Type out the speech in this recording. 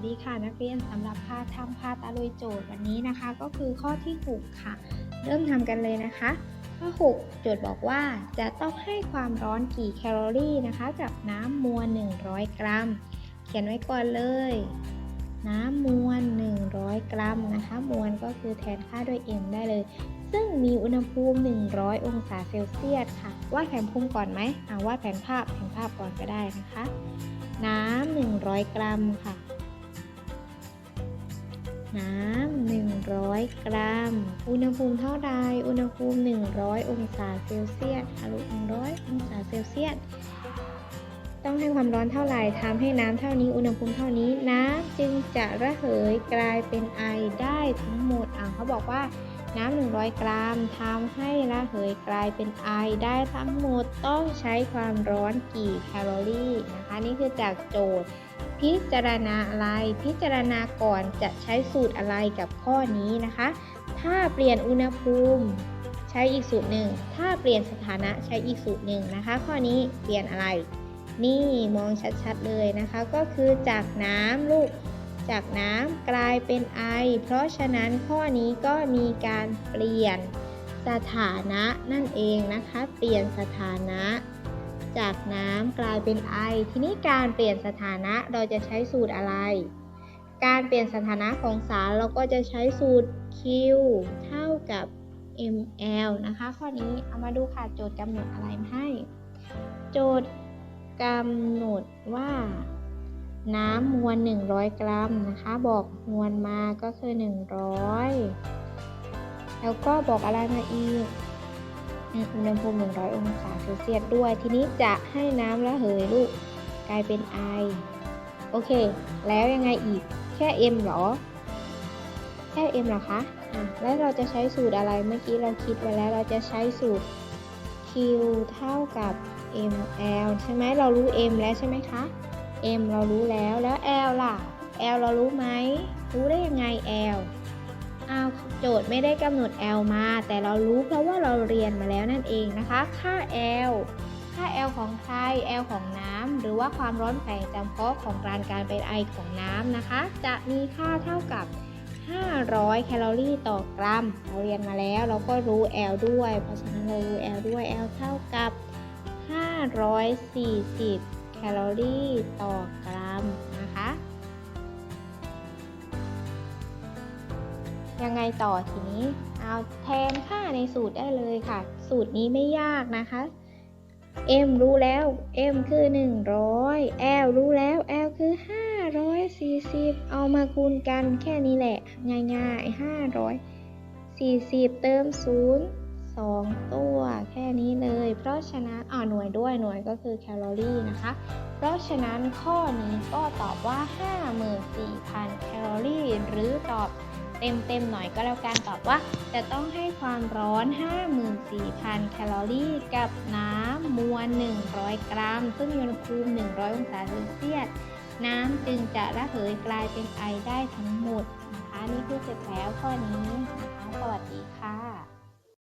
สดีค่ะนักเรียนสำหรับค่าทำค่าตะลุยโจทย์วันนี้นะคะ ก็คือข้อที่ 6 ค่ะ เริ่มทำกันเลยนะคะข้อ 6 โจทย์บอกว่าจะต้องให้ความร้อนกี่แคลอรี่นะคะ กับน้ำมวล 100 กรัม เขียนไว้ก่อนเลย น้ำมวล 100 กรัมนะคะ มวลก็คือแทนค่าด้วย m ได้เลย ซึ่งมีอุณหภูมิ 100 องศาเซลเซียสค่ะวาดแผนภูมิก่อนไหมอ่าวาดแผนภาพแผนภาพก่อนก็ได้นะคะ น้ำ100 กรัมค่ะ น้ำ100 กรัม อุณหภูมิเท่าใด อุณหภูมิ 100 องศาเซลเซียสค่ะลูก100 องศาเซลเซียส ต้องให้ความร้อนเท่าไหร่ทำให้น้ำเท่านี้ อุณหภูมิเท่านี้ น้ำจึงจะระเหยกลายเป็นไอได้ทั้งหมด อ่าเขาบอกว่าน้ำ 100 กรัมทำให้ระเหยกลายเป็นไอได้ทั้งหมด ต้องใช้ความร้อนกี่แคลอรี่นะคะ นี่คือจากโจทย์ พิจารณาอะไร พิจารณาก่อนจะใช้สูตรอะไรกับข้อนี้นะคะ ถ้าเปลี่ยนอุณหภูมิใช้อีกสูตรหนึ่ง ถ้าเปลี่ยนสถานะใช้อีกสูตรหนึ่งนะคะ ข้อนี้เปลี่ยนอะไร นี่มองชัดๆเลยนะคะ ก็คือจากน้ำลูก จากน้ำกลายเป็นไอ เพราะฉะนั้นข้อนี้ก็มีการเปลี่ยนสถานะนั่นเองนะคะ เปลี่ยนสถานะ จากน้ำกลายเป็นไอ ทีนี้การเปลี่ยนสถานะเราจะใช้สูตรอะไร การเปลี่ยนสถานะของสารเราก็จะใช้สูตร Q เท่ากับ ml นะคะ ข้อนี้เอามาดูค่ะโจทย์กำหนดอะไรให้ โจทย์กำหนดว่า น้ำมวล 100 กรัมนะคะ บอกมวลมาก็คือ 100 แล้วก็บอกอะไรมาอีก อุณหภูมิ 100 องศาเซลเซียสด้วย ทีนี้จะให้น้ำระเหยลูกกลายเป็นไอ โอเค แล้วยังไงอีก แค่ m เหรอ แค่ m เหรอคะอะแล้วเราจะใช้สูตรอะไร เมื่อกี้เราคิดไว้แล้ว เราจะใช้สูตร q เท่ากับ ml ใช่ไหม เรารู้ m แล้วใช่ไหมคะ m เรารู้แล้ว แล้ว l ล่ะ l เรารู้ไหม รู้ได้ยังไง l เอาโจทย์ไม่ได้กำหนด l มา แต่เรารู้เพราะว่าเราเรียนมาแล้วนั่นเองนะคะ ค่า l ค่า l ของใคร l ของน้ำหรือว่าความร้อนแฝงจำเพาะของการการเป็นไอของน้ำนะคะ จะมีค่าเท่ากับ 500 แคลอรี่ต่อกรัม เราเรียนมาแล้วเราก็รู้ l ด้วย เพราะฉะนั้นเรารู้ l ด้วย l เท่ากับ 540 แคลอรี่ต่อกรัมนะคะ ยังไงต่อทีนี้ เอาแทนค่าในสูตรได้เลยค่ะ สูตรนี้ไม่ยากนะคะ m รู้แล้ว m คือ 100 l รู้แล้ว l คือ 540 เอามาคูณกันแค่นี้แหละ ง่ายๆ 540 เติม 0 2 ตัว แค่นี้เลย เพราะฉะนั้นอ่าหน่วยด้วยหน่วยก็คือแคลอรี่นะคะ เพราะฉะนั้นข้อนี้ก็ตอบว่า 54,000 แคลอรี่ หรือตอบ เต็มๆหน่อยก็แล้วกันตอบว่า จะต้องให้ความร้อน 54,000 แคลอรี่ กับน้ำมวล 100 กรัม ซึ่งอุณหภูมิ 100 องศาเซลเซียส น้ำจึงจะระเหยกลายเป็นไอได้ทั้งหมดนะคะนี่คือเสร็จแล้วข้อนี้นะคะสวัสดีค่ะ